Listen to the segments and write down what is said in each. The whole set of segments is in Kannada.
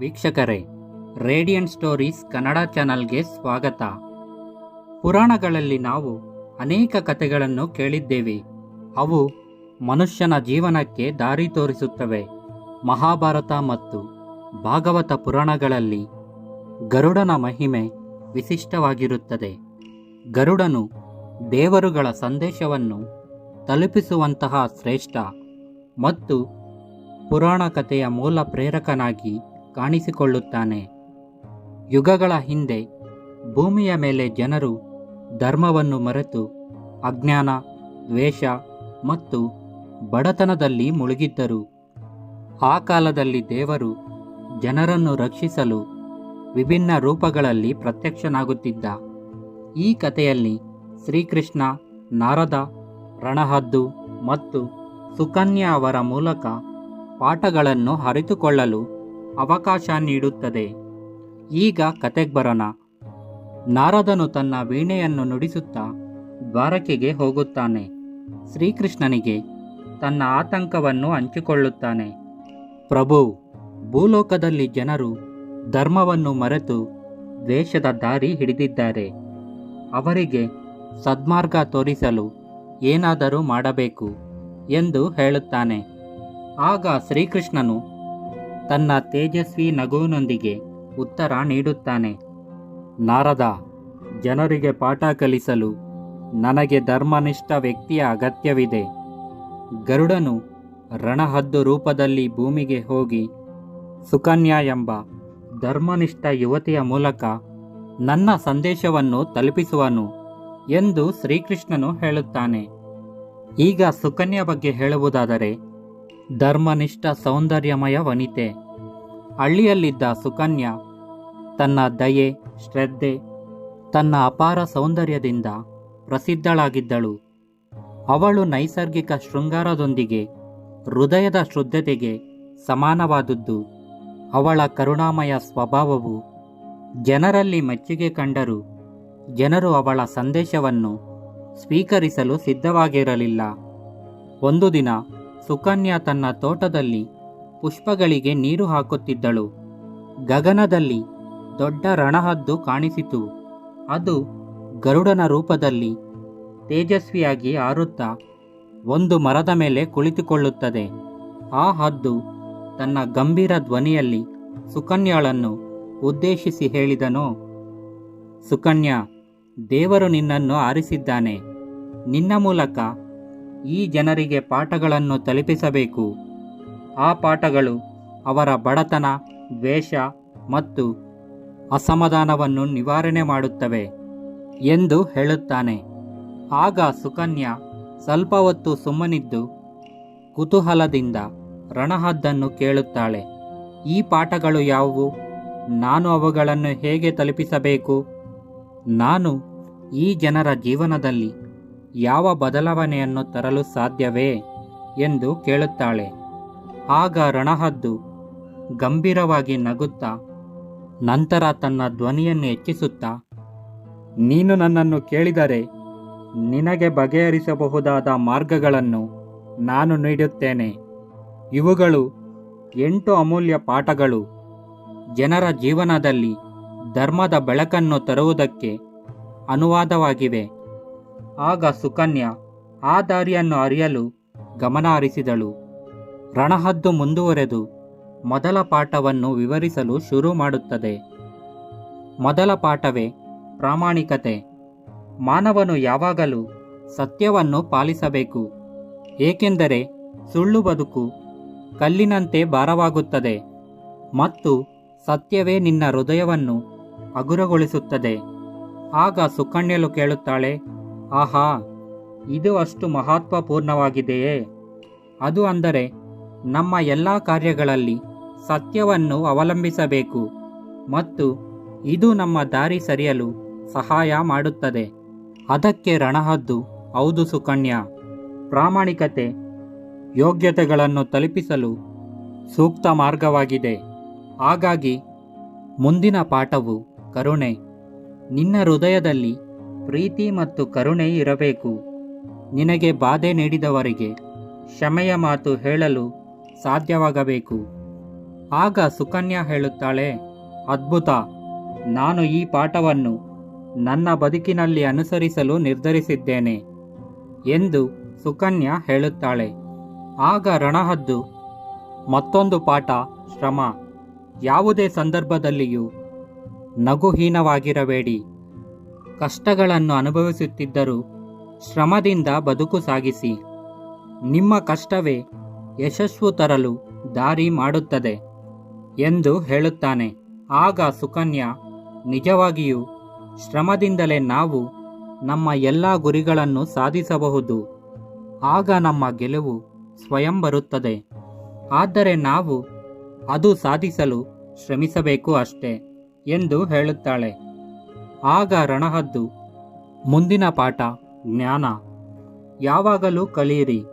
ವೀಕ್ಷಕರೇ ರೇಡಿಯಂಟ್ ಸ್ಟೋರೀಸ್ ಕನ್ನಡ ಚಾನಲ್ಗೆ ಸ್ವಾಗತ. ಪುರಾಣಗಳಲ್ಲಿ ನಾವು ಅನೇಕ ಕಥೆಗಳನ್ನು ಕೇಳಿದ್ದೇವೆ. ಅವು ಮನುಷ್ಯನ ಜೀವನಕ್ಕೆ ದಾರಿ ತೋರಿಸುತ್ತವೆ. ಮಹಾಭಾರತ ಮತ್ತು ಭಾಗವತ ಪುರಾಣಗಳಲ್ಲಿ ಗರುಡನ ಮಹಿಮೆ ವಿಶಿಷ್ಟವಾಗಿರುತ್ತದೆ. ಗರುಡನು ದೇವರುಗಳ ಸಂದೇಶವನ್ನು ತಲುಪಿಸುವಂತಹ ಶ್ರೇಷ್ಠ ಮತ್ತು ಪುರಾಣ ಕಥೆಯ ಮೂಲ ಪ್ರೇರಕನಾಗಿ ಕಾಣಿಸಿಕೊಳ್ಳುತ್ತಾನೆ. ಯುಗಗಳ ಹಿಂದೆ ಭೂಮಿಯ ಮೇಲೆ ಜನರು ಧರ್ಮವನ್ನು ಮರೆತು ಅಜ್ಞಾನ, ದ್ವೇಷ ಮತ್ತು ಬಡತನದಲ್ಲಿ ಮುಳುಗಿದ್ದರು. ಆ ಕಾಲದಲ್ಲಿ ದೇವರು ಜನರನ್ನು ರಕ್ಷಿಸಲು ವಿಭಿನ್ನ ರೂಪಗಳಲ್ಲಿ ಪ್ರತ್ಯಕ್ಷನಾಗುತ್ತಿದ್ದ. ಈ ಕಥೆಯಲ್ಲಿ ಶ್ರೀಕೃಷ್ಣ, ನಾರದ, ರಣಹದ್ದು ಮತ್ತು ಸುಕನ್ಯಾ ಅವರ ಮೂಲಕ ಪಾಠಗಳನ್ನು ಅರಿತುಕೊಳ್ಳಲು ಅವಕಾಶ ನೀಡುತ್ತದೆ. ಈಗ ಕತೆಗೆ ಬರೋಣ. ನಾರದನು ತನ್ನ ವೀಣೆಯನ್ನು ನುಡಿಸುತ್ತಾ ದ್ವಾರಕೆಗೆ ಹೋಗುತ್ತಾನೆ. ಶ್ರೀಕೃಷ್ಣನಿಗೆ ತನ್ನ ಆತಂಕವನ್ನು ಹಂಚಿಕೊಳ್ಳುತ್ತಾನೆ. ಪ್ರಭು, ಭೂಲೋಕದಲ್ಲಿ ಜನರು ಧರ್ಮವನ್ನು ಮರೆತು ದ್ವೇಷದ ದಾರಿ ಹಿಡಿದಿದ್ದಾರೆ. ಅವರಿಗೆ ಸದ್ಮಾರ್ಗ ತೋರಿಸಲು ಏನಾದರೂ ಮಾಡಬೇಕು ಎಂದು ಹೇಳುತ್ತಾನೆ. ಆಗ ಶ್ರೀಕೃಷ್ಣನು ತನ್ನ ತೇಜಸ್ವಿ ನಗುವಿನೊಂದಿಗೆ ಉತ್ತರ ನೀಡುತ್ತಾನೆ. ನಾರದ, ಜನರಿಗೆ ಪಾಠ ಕಲಿಸಲು ನನಗೆ ಧರ್ಮನಿಷ್ಠ ವ್ಯಕ್ತಿಯ ಅಗತ್ಯವಿದೆ. ಗರುಡನು ರಣಹದ್ದು ರೂಪದಲ್ಲಿ ಭೂಮಿಗೆ ಹೋಗಿ, ಸುಕನ್ಯಾ ಎಂಬ ಧರ್ಮನಿಷ್ಠ ಯುವತಿಯ ಮೂಲಕ ನನ್ನ ಸಂದೇಶವನ್ನು ತಲುಪಿಸುವನು ಎಂದು ಶ್ರೀಕೃಷ್ಣನು ಹೇಳುತ್ತಾನೆ. ಈಗ ಸುಕನ್ಯಾ ಬಗ್ಗೆ ಹೇಳುವುದಾದರೆ ಧರ್ಮನಿಷ್ಠ ಸೌಂದರ್ಯಮಯ ವನಿತೆ ಹಳ್ಳಿಯಲ್ಲಿದ್ದ ಸುಕನ್ಯಾ ತನ್ನ ದಯೆ, ಶ್ರದ್ಧೆ, ತನ್ನ ಅಪಾರ ಸೌಂದರ್ಯದಿಂದ ಪ್ರಸಿದ್ಧಳಾಗಿದ್ದಳು. ಅವಳು ನೈಸರ್ಗಿಕ ಶೃಂಗಾರದೊಂದಿಗೆ, ಹೃದಯದ ಶುದ್ಧತೆಗೆ ಸಮಾನವಾದದ್ದು. ಅವಳ ಕರುಣಾಮಯ ಸ್ವಭಾವವು ಜನರಲ್ಲಿ ಮೆಚ್ಚುಗೆ ಕಂಡರೂ. ಜನರು ಅವಳ ಸಂದೇಶವನ್ನು ಸ್ವೀಕರಿಸಲು ಸಿದ್ಧವಾಗಿರಲಿಲ್ಲ. ಒಂದು ದಿನ ಸುಕನ್ಯಾ ತನ್ನ ತೋಟದಲ್ಲಿ ಪುಷ್ಪಗಳಿಗೆ ನೀರು ಹಾಕುತ್ತಿದ್ದಳು. ಗಗನದಲ್ಲಿ ದೊಡ್ಡ ರಣಹದ್ದು ಕಾಣಿಸಿತು. ಅದು ಗರುಡನ ರೂಪದಲ್ಲಿ ತೇಜಸ್ವಿಯಾಗಿ ಆರುತ್ತಾ ಒಂದು ಮರದ ಮೇಲೆ ಕುಳಿತುಕೊಳ್ಳುತ್ತದೆ. ಆ ಹದ್ದು ತನ್ನ ಗಂಭೀರ ಧ್ವನಿಯಲ್ಲಿ ಸುಕನ್ಯಾಳನ್ನು ಉದ್ದೇಶಿಸಿ ಹೇಳಿದನು, ಸುಕನ್ಯಾ, ದೇವರು ನಿನ್ನನ್ನು ಆರಿಸಿದ್ದಾನೆ. ನಿನ್ನ ಮೂಲಕ ಈ ಜನರಿಗೆ ಪಾಠಗಳನ್ನು ತಲುಪಿಸಬೇಕು. ಆ ಪಾಠಗಳು ಅವರ ಬಡತನ, ದ್ವೇಷ ಮತ್ತು ಅಸಮಾಧಾನವನ್ನು ನಿವಾರಣೆ ಮಾಡುತ್ತವೆ ಎಂದು ಹೇಳುತ್ತಾನೆ. ಆಗ ಸುಕನ್ಯಾ ಸ್ವಲ್ಪ ಹೊತ್ತು ಸುಮ್ಮನಿದ್ದು ಕುತೂಹಲದಿಂದ ರಣಹದ್ದನ್ನು ಕೇಳುತ್ತಾಳೆ. ಈ ಪಾಠಗಳು ಯಾವುವು? ನಾನು ಅವುಗಳನ್ನು ಹೇಗೆ ತಲುಪಿಸಬೇಕು? ನಾನು ಈ ಜನರ ಜೀವನದಲ್ಲಿ ಯಾವ ಬದಲಾವಣೆಯನ್ನು ತರಲು ಸಾಧ್ಯವೇ ಎಂದು ಕೇಳುತ್ತಾಳೆ. ಆಗ ರಣಹದ್ದು ಗಂಭೀರವಾಗಿ ನಗುತ್ತಾ, ನಂತರ ತನ್ನ ಧ್ವನಿಯನ್ನು ಹೆಚ್ಚಿಸುತ್ತಾ, ನೀನು ನನ್ನನ್ನು ಕೇಳಿದರೆ ನಿನಗೆ ಬಗೆಹರಿಸಬಹುದಾದ ಮಾರ್ಗಗಳನ್ನು ನಾನು ನೀಡುತ್ತೇನೆ. ಇವುಗಳು ಎಂಟು ಅಮೂಲ್ಯ ಪಾಠಗಳು. ಜನರ ಜೀವನದಲ್ಲಿ ಧರ್ಮದ ಬೆಳಕನ್ನು ತರುವುದಕ್ಕೆ ಅನುವಾದವಾಗಿವೆ. ಆಗ ಸುಕನ್ಯಾ ಆ ದಾರಿಯನ್ನು ಅರಿಯಲು ಗಮನ ಹರಿಸಿದಳು ರಣಹದ್ದು ಮುಂದುವರೆದು ಮೊದಲ ಪಾಠವನ್ನು ವಿವರಿಸಲು ಶುರು ಮಾಡುತ್ತದೆ. ಮೊದಲ ಪಾಠವೇ ಪ್ರಾಮಾಣಿಕತೆ. ಮಾನವನು ಯಾವಾಗಲೂ ಸತ್ಯವನ್ನು ಪಾಲಿಸಬೇಕು. ಏಕೆಂದರೆ ಸುಳ್ಳು ಬದುಕು ಕಲ್ಲಿನಂತೆ ಭಾರವಾಗುತ್ತದೆ ಮತ್ತು ಸತ್ಯವೇ ನಿನ್ನ ಹೃದಯವನ್ನು ಹಗುರಗೊಳಿಸುತ್ತದೆ. ಆಗ ಸುಕನ್ಯಲು ಕೇಳುತ್ತಾಳೆ ಆಹಾ, ಇದು ಅಷ್ಟು ಮಹತ್ವಪೂರ್ಣವಾಗಿದೆಯೇ? ಅದು ಅಂದರೆ, ನಮ್ಮ ಎಲ್ಲ ಕಾರ್ಯಗಳಲ್ಲಿ ಸತ್ಯವನ್ನು ಅವಲಂಬಿಸಬೇಕು ಮತ್ತು ಇದು ನಮ್ಮ ದಾರಿ ಸರಿಯಲು ಸಹಾಯ ಮಾಡುತ್ತದೆ. ಅದಕ್ಕೆ ರಣಹದ್ದು, ಹೌದು ಸುಕನ್ಯಾ. ಪ್ರಾಮಾಣಿಕತೆ, ಯೋಗ್ಯತೆಗಳನ್ನು ತಲುಪಿಸಲು ಸೂಕ್ತ ಮಾರ್ಗವಾಗಿದೆ. ಹಾಗಾಗಿ, ಮುಂದಿನ ಪಾಠವು ಕರುಣೆ. ನಿನ್ನ ಹೃದಯದಲ್ಲಿ ಪ್ರೀತಿ ಮತ್ತು ಕರುಣೆ ಇರಬೇಕು. ನಿನಗೆ ಬಾಧೆ ನೀಡಿದವರಿಗೆ ಕ್ಷಮೆಯ ಮಾತು ಹೇಳಲು ಸಾಧ್ಯವಾಗಬೇಕು. ಆಗ ಸುಕನ್ಯಾ ಹೇಳುತ್ತಾಳೆ, ಅದ್ಭುತ! ನಾನು ಈ ಪಾಠವನ್ನು ನನ್ನ ಬದುಕಿನಲ್ಲಿ ಅನುಸರಿಸಲು ನಿರ್ಧರಿಸಿದ್ದೇನೆ ಎಂದು ಸುಕನ್ಯಾ ಹೇಳುತ್ತಾಳೆ. ಆಗ ರಣಹದ್ದು, ಮತ್ತೊಂದು ಪಾಠ, ಶ್ರಮ! ಯಾವುದೇ ಸಂದರ್ಭದಲ್ಲಿಯೂ ನಗುಹೀನವಾಗಿರಬೇಡಿ. ಕಷ್ಟಗಳನ್ನು ಅನುಭವಿಸುತ್ತಿದ್ದರೂ ಶ್ರಮದಿಂದ ಬದುಕು ಸಾಗಿಸಿ. ನಿಮ್ಮ ಕಷ್ಟವೇ ಯಶಸ್ಸು ತರಲು ದಾರಿ ಮಾಡುತ್ತದೆ ಎಂದು ಹೇಳುತ್ತಾನೆ. ಆಗ ಸುಕನ್ಯಾ, ನಿಜವಾಗಿಯೂ ಶ್ರಮದಿಂದಲೇ ನಾವು ನಮ್ಮ ಎಲ್ಲ ಗುರಿಗಳನ್ನು ಸಾಧಿಸಬಹುದು. ಆಗ ನಮ್ಮ ಗೆಲುವು ಸ್ವಯಂ ಬರುತ್ತದೆ. ಆದರೆ ನಾವು ಅದು ಸಾಧಿಸಲು ಶ್ರಮಿಸಬೇಕು ಅಷ್ಟೇ ಎಂದು ಹೇಳುತ್ತಾಳೆ. ಆಗ ರಣಹದ್ದು. ಮುಂದಿನ ಪಾಠ, ಜ್ಞಾನ. ಯಾವಾಗಲೂ ಕಲಿಯಿರಿ,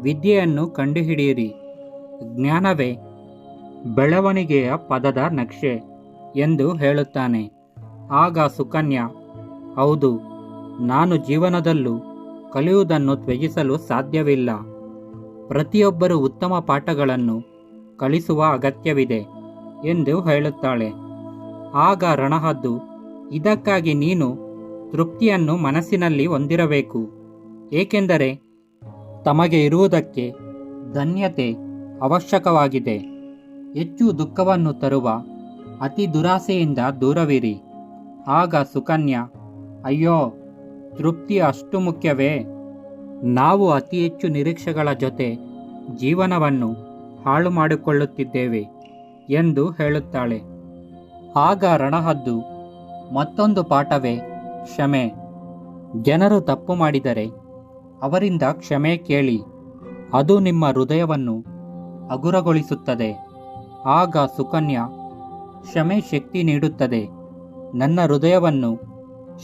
ವಿದ್ಯೆಯನ್ನು ಕಂಡುಹಿಡಿಯಿರಿ. ಜ್ಞಾನವೇ ಬೆಳವಣಿಗೆಯ ಪದದ ನಕ್ಷೆ ಎಂದು ಹೇಳುತ್ತಾನೆ. ಆಗ ಸುಕನ್ಯಾ, ಹೌದು, ನಾನು ಜೀವನದಲ್ಲೂ ಕಲಿಯುವುದನ್ನು ತ್ಯಜಿಸಲು ಸಾಧ್ಯವಿಲ್ಲ. ಪ್ರತಿಯೊಬ್ಬರು ಉತ್ತಮ ಪಾಠಗಳನ್ನು ಕಲಿಸುವ ಅಗತ್ಯವಿದೆ ಎಂದು ಹೇಳುತ್ತಾಳೆ. ಆಗ ರಣಹದ್ದು ಇದಕ್ಕಾಗಿ ನೀನು ತೃಪ್ತಿಯನ್ನು ಮನಸ್ಸಿನಲ್ಲಿ ಹೊಂದಿರಬೇಕು. ಏಕೆಂದರೆ ತಮಗೆ ಇರುವುದಕ್ಕೆ ಧನ್ಯತೆ ಅವಶ್ಯಕವಾಗಿದೆ. ಹೆಚ್ಚು ದುಃಖವನ್ನು ತರುವ ಅತಿ ದುರಾಸೆಯಿಂದ ದೂರವಿರಿ. ಆಗ ಸುಕನ್ಯಾ, ಅಯ್ಯೋ, ತೃಪ್ತಿ ಅಷ್ಟು ಮುಖ್ಯವೇ? ನಾವು ಅತಿ ಹೆಚ್ಚು ನಿರೀಕ್ಷೆಗಳ ಜೊತೆ ಜೀವನವನ್ನು ಹಾಳು ಮಾಡಿಕೊಳ್ಳುತ್ತಿದ್ದೇವೆ ಎಂದು ಹೇಳುತ್ತಾಳೆ. ಆಗ ರಣಹದ್ದು ಮತ್ತೊಂದು ಪಾಠವೇ. ಕ್ಷಮೆ. ಜನರು ತಪ್ಪು ಮಾಡಿದರೆ ಅವರಿಂದ ಕ್ಷಮೆ ಕೇಳಿ. ಅದು ನಿಮ್ಮ ಹೃದಯವನ್ನು ಹಗುರಗೊಳಿಸುತ್ತದೆ. ಆಗ ಸುಕನ್ಯಾ ಕ್ಷಮೆ ಶಕ್ತಿ ನೀಡುತ್ತದೆ. ನನ್ನ ಹೃದಯವನ್ನು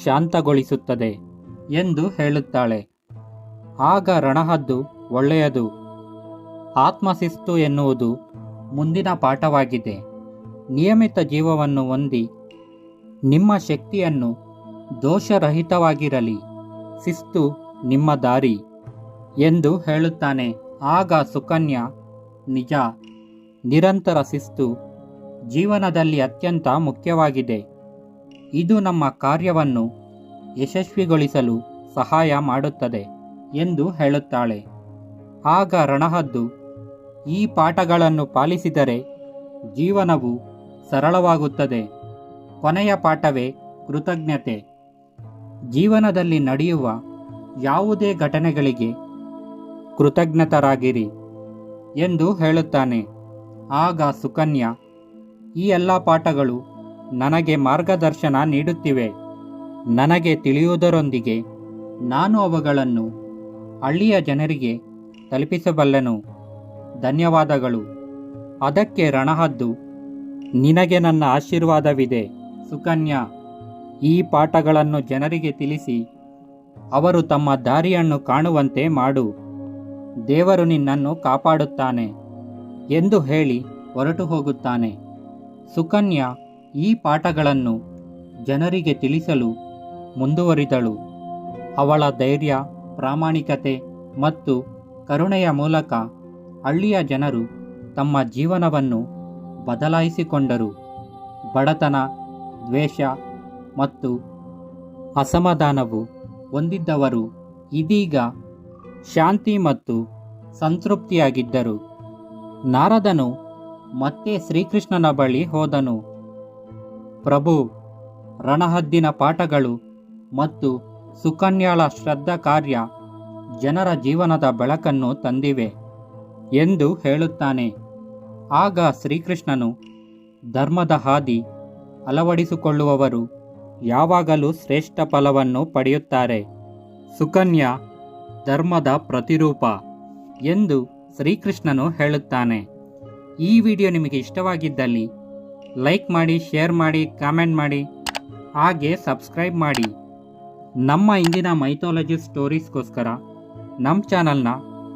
ಶಾಂತಗೊಳಿಸುತ್ತದೆ ಎಂದು ಹೇಳುತ್ತಾಳೆ. ಆಗ ರಣಹದ್ದು ಒಳ್ಳೆಯದು. ಆತ್ಮಶಿಸ್ತು ಎನ್ನುವುದು ಮುಂದಿನ ಪಾಠವಾಗಿದೆ. ನಿಯಮಿತ ಜೀವವನ್ನು ಹೊಂದಿ ನಿಮ್ಮ ಶಕ್ತಿಯನ್ನು ದೋಷರಹಿತವಾಗಿರಲಿ. ಶಿಸ್ತು ನಿಮ್ಮ ದಾರಿ ಎಂದು ಹೇಳುತ್ತಾನೆ. ಆಗ ಸುಕನ್ಯಾ, ನಿಜ, ನಿರಂತರ ಶಿಸ್ತು ಜೀವನದಲ್ಲಿ ಅತ್ಯಂತ ಮುಖ್ಯವಾಗಿದೆ. ಇದು ನಮ್ಮ ಕಾರ್ಯವನ್ನು ಯಶಸ್ವಿಗೊಳಿಸಲು ಸಹಾಯ ಮಾಡುತ್ತದೆ ಎಂದು ಹೇಳುತ್ತಾಳೆ. ಆಗ ರಣಹದ್ದು, ಈ ಪಾಠಗಳನ್ನು ಪಾಲಿಸಿದರೆ ಜೀವನವು ಸರಳವಾಗುತ್ತದೆ. ಕೊನೆಯ ಪಾಠವೇ ಕೃತಜ್ಞತೆ. ಜೀವನದಲ್ಲಿ ನಡೆಯುವ ಯಾವುದೇ ಘಟನೆಗಳಿಗೆ ಕೃತಜ್ಞತರಾಗಿರಿ ಎಂದು ಹೇಳುತ್ತಾನೆ. ಆಗ ಸುಕನ್ಯಾ, ಈ ಎಲ್ಲ ಪಾಠಗಳು ನನಗೆ ಮಾರ್ಗದರ್ಶನ ನೀಡುತ್ತಿವೆ. ನನಗೆ ತಿಳಿಯುವುದರೊಂದಿಗೆ ನಾನು ಅವುಗಳನ್ನು ಹಳ್ಳಿಯ ಜನರಿಗೆ ತಲುಪಿಸಬಲ್ಲನು. ಧನ್ಯವಾದಗಳು. ಅದಕ್ಕೆ ರಣಹದ್ದು ನಿನಗೆ ನನ್ನ ಆಶೀರ್ವಾದವಿದೆ. ಸುಕನ್ಯಾ, ಈ ಪಾಠಗಳನ್ನು ಜನರಿಗೆ ತಿಳಿಸಿ. ಅವರು ತಮ್ಮ ದಾರಿಯನ್ನು ಕಾಣುವಂತೆ ಮಾಡು. ದೇವರು ನಿನ್ನನ್ನು ಕಾಪಾಡುತ್ತಾನೆ ಎಂದು ಹೇಳಿ ಹೊರಟು ಹೋಗುತ್ತಾನೆ. ಸುಕನ್ಯಾ, ಈ ಪಾಠಗಳನ್ನು ಜನರಿಗೆ ತಿಳಿಸಲು ಮುಂದುವರಿದಳು. ಅವಳ ಧೈರ್ಯ, ಪ್ರಾಮಾಣಿಕತೆ ಮತ್ತು ಕರುಣೆಯ ಮೂಲಕ ಹಳ್ಳಿಯ ಜನರು ತಮ್ಮ ಜೀವನವನ್ನು ಬದಲಾಯಿಸಿಕೊಂಡರು. ಬಡತನ ದ್ವೇಷ ಮತ್ತು ಅಸಮಾಧಾನವು ಹೊಂದಿದ್ದವರು ಇದೀಗ ಶಾಂತಿ ಮತ್ತು ಸಂತೃಪ್ತಿಯಾಗಿದ್ದರು. ನಾರದನು ಮತ್ತೆ ಶ್ರೀಕೃಷ್ಣನ ಬಳಿ ಹೋದನು. ಪ್ರಭು, ರಣಹದ್ದಿನ ಪಾಠಗಳು ಮತ್ತು ಸುಕನ್ಯಾಳ ಶ್ರದ್ಧಾ ಕಾರ್ಯ ಜನರ ಜೀವನದ ಬೆಳಕನ್ನು ತಂದಿವೆ ಎಂದು ಹೇಳುತ್ತಾನೆ. ಆಗ ಶ್ರೀಕೃಷ್ಣನು ಧರ್ಮದ ಹಾದಿ ಅಳವಡಿಸಿಕೊಳ್ಳುವವರು ಯಾವಾಗಲೂ ಶ್ರೇಷ್ಠ ಫಲವನ್ನು ಪಡೆಯುತ್ತಾರೆ. ಸುಕನ್ಯಾ, ಧರ್ಮದ ಪ್ರತಿರೂಪ ಎಂದು ಶ್ರೀಕೃಷ್ಣನು ಹೇಳುತ್ತಾನೆ. ಈ ವಿಡಿಯೋ ನಿಮಗೆ ಇಷ್ಟವಾಗಿದ್ದಲ್ಲಿ ಲೈಕ್ ಮಾಡಿ, ಶೇರ್ ಮಾಡಿ, ಕಾಮೆಂಟ್ ಮಾಡಿ, ಹಾಗೆ ಸಬ್ಸ್ಕ್ರೈಬ್ ಮಾಡಿ. ನಮ್ಮ ಇಂದಿನ ಮೈಥಾಲಜಿ ಸ್ಟೋರೀಸ್ಗೋಸ್ಕರ ನಮ್ಮ ಚಾನಲ್ನ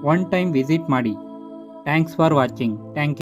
ಒನ್ ಟೈಮ್ ವಿಸಿಟ್ ಮಾಡಿ. Thanks for watching. Thank you.